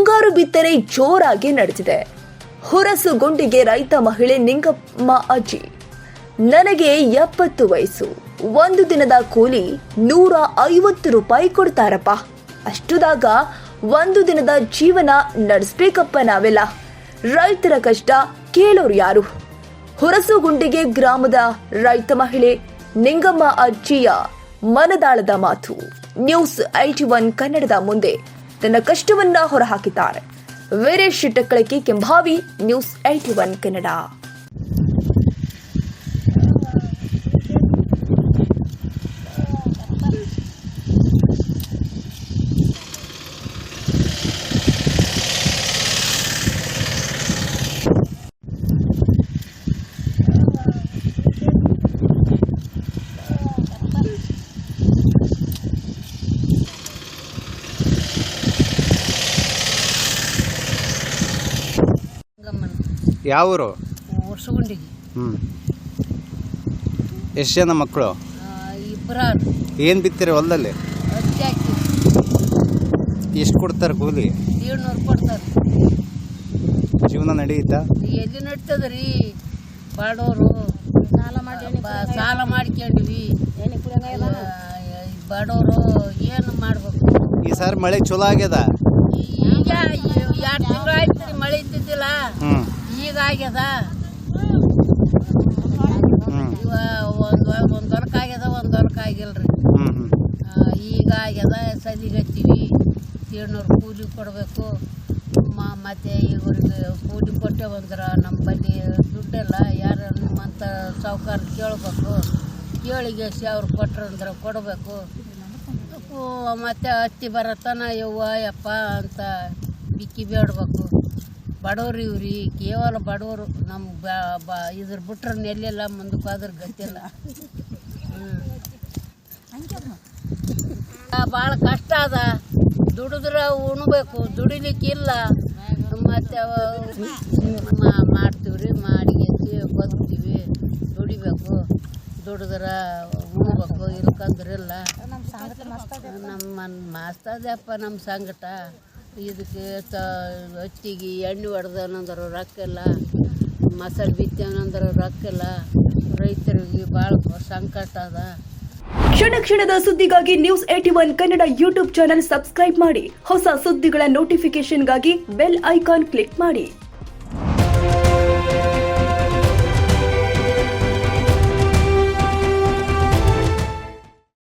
ಮುಂಗಾರು ಬಿತ್ತನೆ ಜೋರಾಗಿ ನಡೆದಿದೆ. ಹುರಸುಗುಂಡಿಗೆ ರೈತ ಮಹಿಳೆ ನಿಂಗಮ್ಮ ಅಜ್ಜಿ. ನನಗೆ ಎಪ್ಪತ್ತು ವಯಸ್ಸು. ಒಂದು ದಿನದ ಕೂಲಿ ನೂರ ಐವತ್ತು ರೂಪಾಯಿ ಕೊಡ್ತಾರಪ್ಪ. ಅಷ್ಟುದಾಗ ಒಂದು ದಿನದ ಜೀವನ ನಡೆಸ್ಬೇಕಪ್ಪ ನಾವೆಲ್ಲ. ರೈತರ ಕಷ್ಟ ಕೇಳೋರು ಯಾರು? ಹುರಸುಗುಂಡಿಗೆ ಗ್ರಾಮದ ರೈತ ಮಹಿಳೆ ನಿಂಗಮ್ಮ ಅಜ್ಜಿಯ ಮನದಾಳದ ಮಾತು. ನ್ಯೂಸ್ ಐಟಿ ಒನ್ ಕನ್ನಡದ ಮುಂದೆ. ತನ್ನ ಕಷ್ಟವನ್ನ ಹೊರಹಾಕಿದ್ದಾರೆ. Veeresh Takkalaki Kembhavi news at one Kannada. ಯಾವ ಊರು ವರ್ಷಗುಂಡಿಗೆ ಹ್ಞೂ ಎಷ್ಟು ಜನ ಮಕ್ಕಳು ಇಬ್ಬರಾರು ಏನು ಬಿತ್ತೀರಿ ಹೊಲದಲ್ಲಿ ಹಾಕಿ ಎಷ್ಟು ಕೊಡ್ತಾರೆ ಕೂಲಿ ಏಳ್ನೂರು ಕೊಡ್ತಾರೆ ಜೀವನ ನಡೆಯುತ್ತಾ ಎಲ್ಲಿ ನಡೀತದ್ರಿ ಬಡವರು ಸಾಲ ಮಾಡಿ ಸಾಲ ಮಾಡ್ಕೊಂಡ್ವಿ ಬಡವರು ಏನು ಮಾಡ್ಬೇಕು ಈ ಸಾರಿ ಮಳೆ ಚಲೋ ಆಗ್ಯದ ಈಗ ಎರಡು ತಿಂಗಳು ಆಯ್ತು ರೀ ಮಳೆ ಇದ್ದಿದ್ದಿಲ್ಲ ಹ್ಞೂ ಈಗ ಆಗ್ಯದ ಹ್ಞೂ ಇವ ಒಂದು ಒಂದು ವರ್ಕ್ ಆಗ್ಯದ ಒಂದು ವರ್ಕ್ ಆಗಿಲ್ರಿ. ಈಗ ಆಗ್ಯದ ಸದಿಗತ್ತೀವಿ ಏಳ್ನೂರು ಕೂಲಿ ಕೊಡಬೇಕು. ಮತ್ತೆ ಇವ್ರಿಗೆ ಕೂಲಿ ಕೊಟ್ಟೆ ಬಂದ್ರೆ ನಮ್ಮ ಬಳಿ ದುಡ್ಡೆಲ್ಲ ಯಾರು ನಿಮ್ಮಂಥ ಸಾವುಕಾರ ಕೇಳಬೇಕು. ಕೇಳಿಗೆಸಿ ಅವ್ರು ಕೊಟ್ರಂದ್ರೆ ಕೊಡಬೇಕು. ಮತ್ತು ಹತ್ತಿ ಬರತನ ಯವ್ವ ಯಪ್ಪ ಅಂತ ಬಿಕ್ಕಿ ಬೇಡಬೇಕು. ಬಡವ್ರು ಇವ್ರಿ, ಕೇವಲ ಬಡವರು. ನಮ್ಮ ಬ ಇದ್ರ ಬಿಟ್ರೆ ಮುಂದಕ್ಕೆ ಹೋದ್ರೆ ಗತಿಲ್ಲ ಭಾಳ ಕಷ್ಟ ಅದ. ದುಡಿದ್ರೆ ಉಣ್ಬೇಕು, ದುಡಿಲಿಕ್ಕಿಲ್ಲ. ಮತ್ತೆ ಮಾಡ್ತೀವ್ರಿ, ಮಾಡಿ ಎತ್ತಿ ಬದುಕ್ತೀವಿ ದುಡಿಬೇಕು. ದುಡಿದ್ರೆ ಉಣ್ಬೇಕು, ಇಲ್ಕಂದ್ರಿಲ್ಲ. ನಮ್ಮ ಮಸ್ತದಪ್ಪ ನಮ್ಮ ಸಂಕಟ ಇದಕ್ಕೆ ತ ಹತ್ತಿಗೆ ಎಣ್ಣೆ ಹೊಡೆದನಂದ್ರೆ ರೊಕ್ಕ ಇಲ್ಲ ಮಸಾಲೆ ಬಿತ್ತೇವನಂದ್ರೆ ರೊಕ್ಕ ಇಲ್ಲ ರೈತರಿಗೆ ಭಾಳ ಸಂಕಟ ಅದ. ಕ್ಷಣ ಕ್ಷಣದ ಸುದ್ದಿಗಾಗಿ news at one Kannada YouTube channel subscribe ಮಾಡಿ. ಹೊಸ ಸುದ್ದಿಗಳ ನೋಟಿಫಿಕೇಶನ್ಗಾಗಿ ಬೆಲ್ ಐಕಾನ್ ಕ್ಲಿಕ್ ಮಾಡಿ.